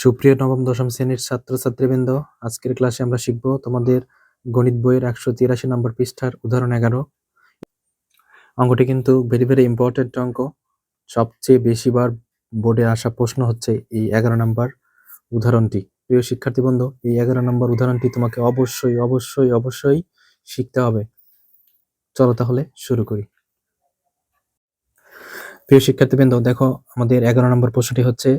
সুপ্রিয় নবম, দশম শ্রেণির ছাত্রছাত্রীবৃন্দ, আজকের ক্লাসে আমরা শিখব তোমাদের গণিত বইয়ের একশো তিরাশি নম্বর পৃষ্ঠার উদাহরণ এগারো। অঙ্কটি কিন্তু ভেরি ভেরি ইম্পর্টেন্ট অঙ্ক। সবচেয়ে বেশিবার বোর্ডে আসা প্রশ্ন হচ্ছে এই এগারো নম্বর উদাহরণটি। প্রিয় শিক্ষার্থী বন্ধু, এই এগারো নম্বর উদাহরণটি তোমাকে অবশ্যই অবশ্যই অবশ্যই শিখতে হবে। চলো তাহলে শুরু করি। প্রিয় শিক্ষার্থীবৃন্দ দেখো আমাদের এগারো নম্বর প্রশ্নটি হচ্ছে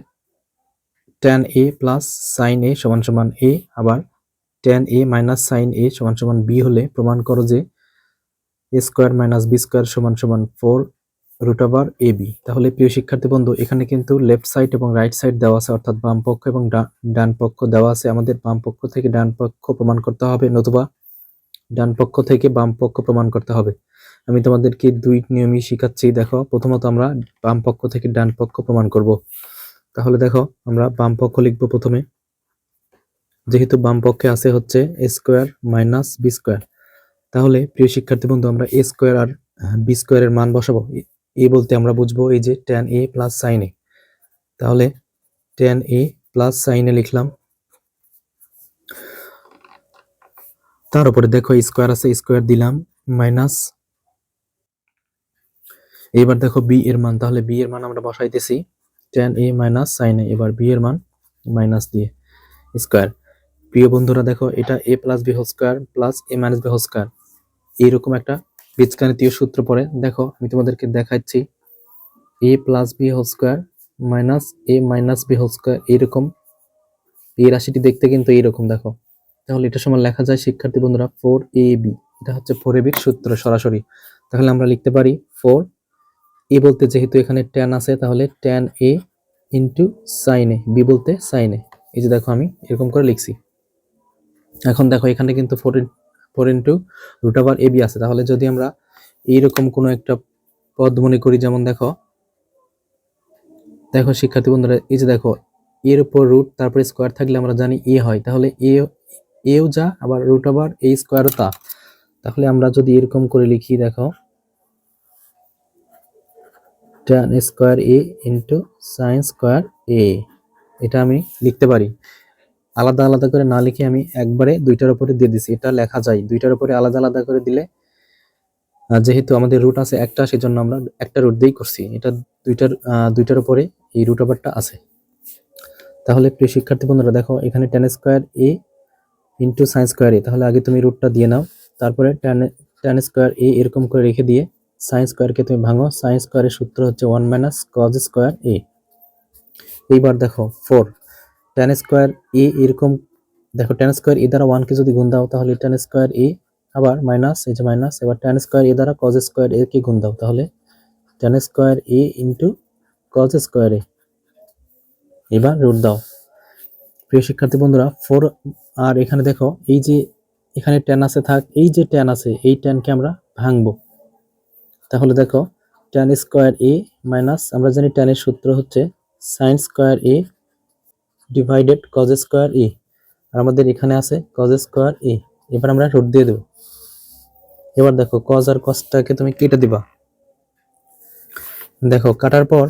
tan A plus sine A সমান সমান এ আবার tan A minus sine A সমান সমান বি হলে প্রমাণ করো যে A square minus B square সমান সমান four root over A B তাহলে প্রিয় শিক্ষার্থী বন্ধু, এখানে কিন্তু লেফট সাইড এবং রাইট সাইড দেওয়া আছে, অর্থাৎ বাম পক্ষ এবং ডান পক্ষ দেওয়া আছে। আমাদের বাম পক্ষ থেকে ডান পক্ষ প্রমাণ করতে হবে, নতুবা ডান পক্ষ থেকে বাম পক্ষ প্রমাণ করতে হবে। আমি তোমাদেরকে দুই নিয়মই শিখাচ্ছি, দেখো, প্রথমত আমরা বাম পক্ষ থেকে ডান পক্ষ প্রমাণ করব। তাহলে দেখো, আমরা বাম পক্ষ লিখব প্রথমে। যেহেতু বাম পক্ষে আছে হচ্ছে A square minus B square তাহলে, প্রিয় শিক্ষার্থী বন্ধু, আমরা এ স্কোয়ার আর বি স্কোয়ারের মান বসাবো। এ- বলতে আমরা বুঝব এই যে tan A plus sine A তাহলে tan A plus sine A লিখলাম। তার উপরে দেখো স্কোয়ার আছে স্কোয়ার দিলাম মাইনাস এবার দেখো বি এর মান, তাহলে বি এর মান আমরা বসাইতেছি। ট্যান এ মাইনাস সাইন এবার বি এর মান মাইনাস দিয়ে স্কোয়ার প্রিয় বন্ধুরা, দেখো এটা A plus B whole square plus A minus B whole square এইরকম একটা বীজগাণিতীয় সূত্র পড়ে। দেখো, আমি তোমাদেরকে দেখাচ্ছি A plus B whole square minus A minus B whole square এইরকম। এই রাশিটি দেখতে কিন্তু এইরকম, দেখো। তাহলে এটা সমান লেখা যায়, শিক্ষার্থী বন্ধুরা ফোর এ বি এটা হচ্ছে ফোর এ বির সূত্র সরাসরি। তাহলে আমরা লিখতে পারি ফোর এ বলতে যেহেতু এখানে ট্যান আছে, তাহলে tan A into A B বলতে সাইন এ এই যে দেখো আমি এরকম করে লিখছি। এখন দেখো এখানে কিন্তু four four into root over A B আছে। তাহলে যদি আমরা এইরকম কোনো একটা পদ মনে করি, যেমন দেখো দেখো শিক্ষার্থী বন্ধুরা, এই যে দেখো, এর উপর রুট তারপরে স্কোয়ার থাকলে আমরা জানি এ হয়। তাহলে এ এও যা, আবার রুট ওভার এ স্কোয়ারও তা। তাহলে আমরা যদি এরকম করে লিখি, দেখো tan square A into sine square A এটা আমি লিখতে পারি। আলাদা আলাদা করে না লিখে আমি একবারে দুইটার উপরে দিয়ে দিছি। এটা লেখা যায়। দুইটার উপরে আলাদা আলাদা করে দিলে যেহেতু আমাদের রুট আছে একটা, সেজন্য আমরা একটা রুট দিয়েই করছি। এটা দুইটার দুইটার উপরে এই রুট ওভারটা আছে। তাহলে প্রিয় শিক্ষার্থী বন্ধুরা, দেখো, এখানে tan square A into sine square A তাহলে আগে তুমি রুটটা দিয়ে নাও। তারপরে টেন টেন স্কোয়ার এ এরকম করে রেখে দিয়ে সাইন স্কোয়ারকে তুমি ভাঙো সাইন স্কোয়ারের সূত্র হচ্ছে one minus cos square A এইবার দেখো ফোর টেন স্কোয়ার এ এরকম, দেখো টেন স্কোয়ার এ দ্বারা ওয়ানকে যদি গুণ দাও, তাহলে টেন স্কোয়ার এ আবার মাইনাস এই যে মাইনাস এবার টেন স্কোয়ার এ দ্বারা কজ স্কোয়ার এ কে গুণ দাও, তাহলে tan square A into cos square A এবার রুট দাও। প্রিয় শিক্ষার্থী বন্ধুরা ফোর আর এখানে দেখো, এই যে এখানে টেন আছে, থাক, এই যে টেন আছে, এই টেনকে আমরা ভাঙবো। তাহলে দেখো টেন স্কোয়ার এ মাইনাস আমরা জানি টেনের সূত্র হচ্ছে sine square A divided cos square A আর আমাদের এখানে আছে কজ স্কোয়ার এ এবার আমরা রুট দিয়ে দেবো। এবার দেখো কজ আর কজটাকে তুমি কেটে দিবা। দেখো, কাটার পর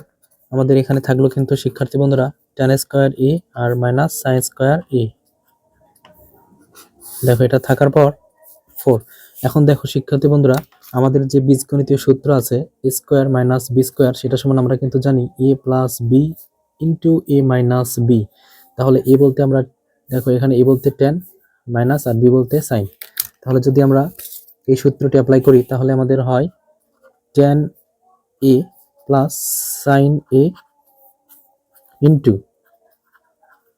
আমাদের এখানে থাকল কিন্তু শিক্ষার্থী বন্ধুরা টেন স্কোয়ার এ আর মাইনাস সাইন স্কোয়ার এ দেখো, এটা থাকার পর ফোর এখন দেখো, শিক্ষার্থী বন্ধুরা আমাদের যে বীজগণিতীয় সূত্র আছে স্কোয়ার মাইনাস বি স্কোয়ার সেটা সমান আমরা কিন্তু জানি A plus B into A minus B তাহলে এ বলতে আমরা, দেখো এখানে এ বলতে টেন মাইনাস আর বি বলতে সাইন তাহলে যদি আমরা এই সূত্রটি অ্যাপ্লাই করি, তাহলে আমাদের হয় tan A plus sine A into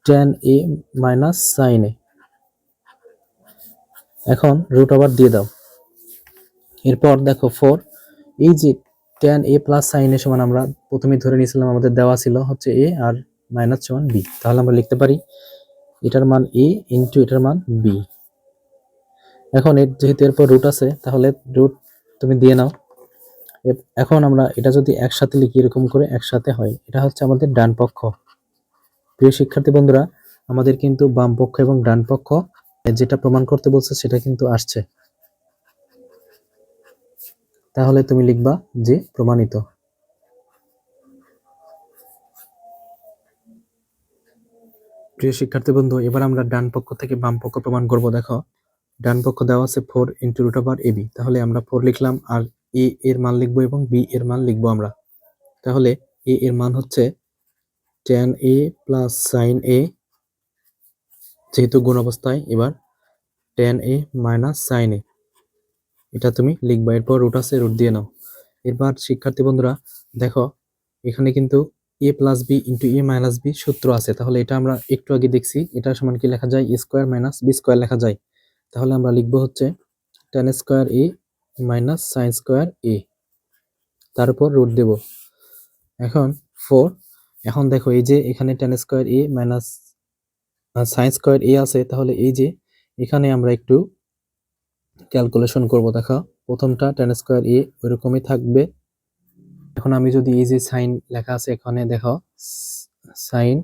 tan A minus sine A এখন রুট ওভার দিয়ে দাও। এরপর দেখো ফোর এই যে tan A plus sine A সমান আমরা প্রথমে ধরে নিয়েছিলাম, আমাদের দেওয়া ছিল হচ্ছে এ আর মাইনাস সমান বি তাহলে আমরা লিখতে পারি, এটার মান এ ইন্টু এটার মান বি এখন এর যেহেতু এরপর রুট আছে, তাহলে রুট তুমি দিয়ে নাও। এখন আমরা এটা যদি একসাথে লিখি, এরকম করে একসাথে হয়, এটা হচ্ছে আমাদের ডান পক্ষ। প্রিয় শিক্ষার্থী বন্ধুরা, আমাদের কিন্তু বাম পক্ষ এবং ডান পক্ষ যেটা প্রমাণ করতে বলছে, সেটা কিন্তু আসছে। তাহলে তুমি লিখবা যে প্রমাণিত। প্রিয় শিক্ষার্থী বন্ধু, এবার আমরা ডান পক্ষ থেকে বাম পক্ষ প্রমাণ করব, দেখো। ডান পক্ষ দেওয়া আছে four into root over A B তাহলে আমরা ফোর লিখলাম আর এ এর মান লিখব এবং বি এর মান লিখব আমরা। তাহলে এ এর মান হচ্ছে tan A plus sine A যেহেতু গুণ অবস্থায়, এবার tan A minus sine A এটা তুমি লিখবা, এরপর রুট আছে রুট দিয়ে নাও। এবার শিক্ষার্থী বন্ধুরা, দেখো, এখানে কিন্তু A plus B into A minus B সূত্র আছে। তাহলে এটা আমরা একটু আগে দেখছি, এটা সমান কি লেখা যায়? A square minus B square লেখা যায়। তাহলে আমরা লিখব হচ্ছে tan square A minus sine square A তার উপর রুট দেব। এখন ফোর এখন দেখো, এই যে এখানে tan square A minus sine square A আছে, তাহলে এই যে এখানে আমরা একটু ক্যালকুলেশন করব, দেখো। প্রথমটা টেন স্কোয়ার এ ওইরকমই থাকবে। এখন আমি যদি এই যে সাইন লেখা আছে এখানে, দেখো সাইন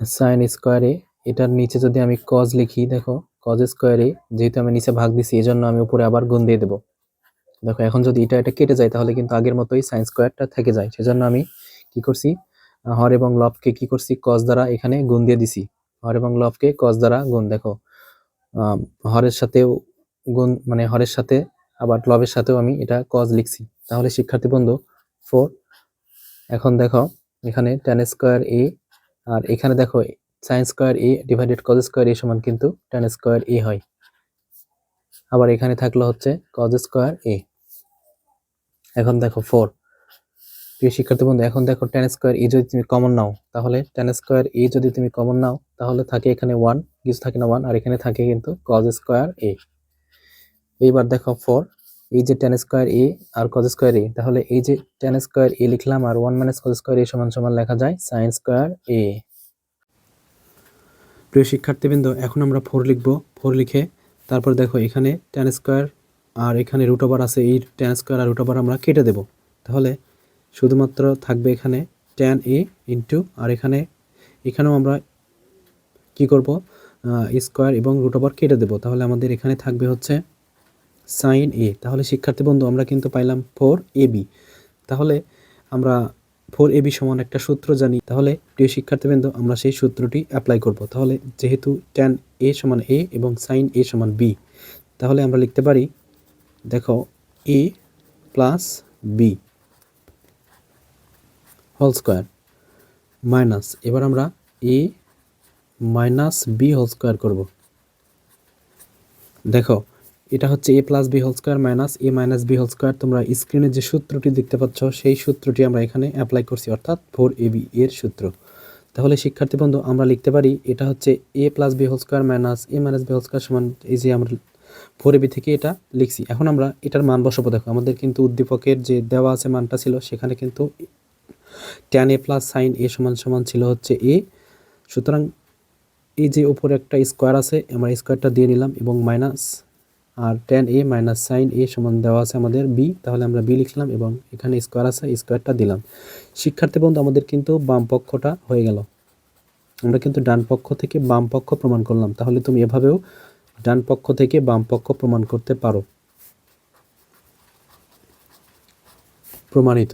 সাইন স্কোয়ারে এটার নিচে যদি আমি কজ লিখি, দেখো কজ স্কোয়ারে যেহেতু আমি নিচে ভাগ দিছি এই জন্য আমি উপরে আবার গুণ দিয়ে দেবো। দেখো, এখন যদি এটা এটা কেটে যায়, তাহলে কিন্তু আগের মতোই সাইন স্কোয়ারটা থেকে যায়। সেজন্য আমি কি করছি? হর এবং লবকে কি করছি? কজ দ্বারা এখানে গুণ দিয়ে দিছি। হর এবং লবকে কজ দ্বারা গুণ, দেখো। হরের সাথেও গুণ মানে হরের সাথে আবার লবের সাথেও আমি এটা কজ লিখছি। তাহলে শিক্ষার্থী বন্ধু ফোর এখন দেখো, এখানে টেন স্কোয়ার এ আর এখানে দেখো sine square A divided cos square A সমান কিন্তু টেন স্কোয়ার এ হয়। আবার এখানে থাকল হচ্ছে কজ স্কোয়ার এ এখন দেখো ফোর প্রিয় শিক্ষার্থী বন্ধু, এখন দেখো টেন স্কোয়ার এ যদি তুমি কমন নাও, তাহলে টেন স্কোয়ার এ যদি তুমি কমন নাও, তাহলে থাকে এখানে ওয়ান কিছু থাকে না ওয়ান আর এখানে থাকে কিন্তু কজ স্কোয়ার এ এইবার দেখো ফোর এই যে টেন স্কোয়ার এ আর কজ স্কোয়ার এ তাহলে এই যে টেন স্কোয়ার এ লিখলাম আর one minus cos square A সমান সমান লেখা যায় সাইন স্কোয়ার এ প্রিয় শিক্ষার্থীবৃন্দ এখন আমরা ফোর লিখব ফোর লিখে তারপর দেখো এখানে টেন স্কোয়ার আর এখানে রুট ওভার আছে, এই টেন স্কোয়ার আর রুট ওভার আমরা কেটে দেব। তাহলে শুধুমাত্র থাকবে এখানে টেন এ ইন্টু আর এখানে, এখানেও আমরা কি করব? স্কোয়ার এবং রুট ওভার কেটে দেবো। তাহলে আমাদের এখানে থাকবে হচ্ছে সাইন এ তাহলে শিক্ষার্থী বন্ধু, আমরা কিন্তু পাইলাম ফোর এ বি তাহলে আমরা ফোর এ বি সমান একটা সূত্র জানি। তাহলে প্রিয় শিক্ষার্থীবৃন্দ আমরা সেই সূত্রটি অ্যাপ্লাই করব। তাহলে যেহেতু ট্যান এ সমান এ এবং সাইন এ সমান বি তাহলে আমরা লিখতে পারি, দেখো A plus B whole square minus, এবার আমরা A minus B whole square করব। দেখো, এটা হচ্ছে A plus B whole square minus A minus B whole square. তোমরা স্ক্রিনে যে সূত্রটি দেখতে পাচ্ছ, সেই সূত্রটি আমরা এখানে অ্যাপ্লাই করছি, অর্থাৎ ফোর এ বি এর সূত্র। তাহলে শিক্ষার্থী বন্ধু, আমরা লিখতে পারি, এটা হচ্ছে A plus B whole square minus A minus B whole square সমান এই যে আমরা ফোর এ বি থেকে এটা লিখছি। এখন আমরা এটার মান বসাবো। দেখো, আমাদের কিন্তু উদ্দীপকের যে দেওয়া আছে মানটা ছিল, সেখানে কিন্তু tan A plus sine A সমান সমান ছিল হচ্ছে এ সুতরাং এই যে উপরে একটা স্কোয়ার আছে, আমরা স্কোয়ারটা দিয়ে নিলাম এবং minus R tan A minus sine A সমান দেওয়া আছে আমাদের বি তাহলে আমরা বি লিখলাম এবং এখানে স্কোয়ার আছে স্কোয়ারটা দিলাম। শিক্ষার্থী বন্ধু, আমাদের কিন্তু বাম পক্ষটা হয়ে গেল। আমরা কিন্তু ডান পক্ষ থেকে বাম পক্ষ প্রমাণ করলাম। তাহলে তুমি এভাবেও ডান পক্ষ থেকে বাম পক্ষ প্রমাণ করতে পারো। প্রমাণিত।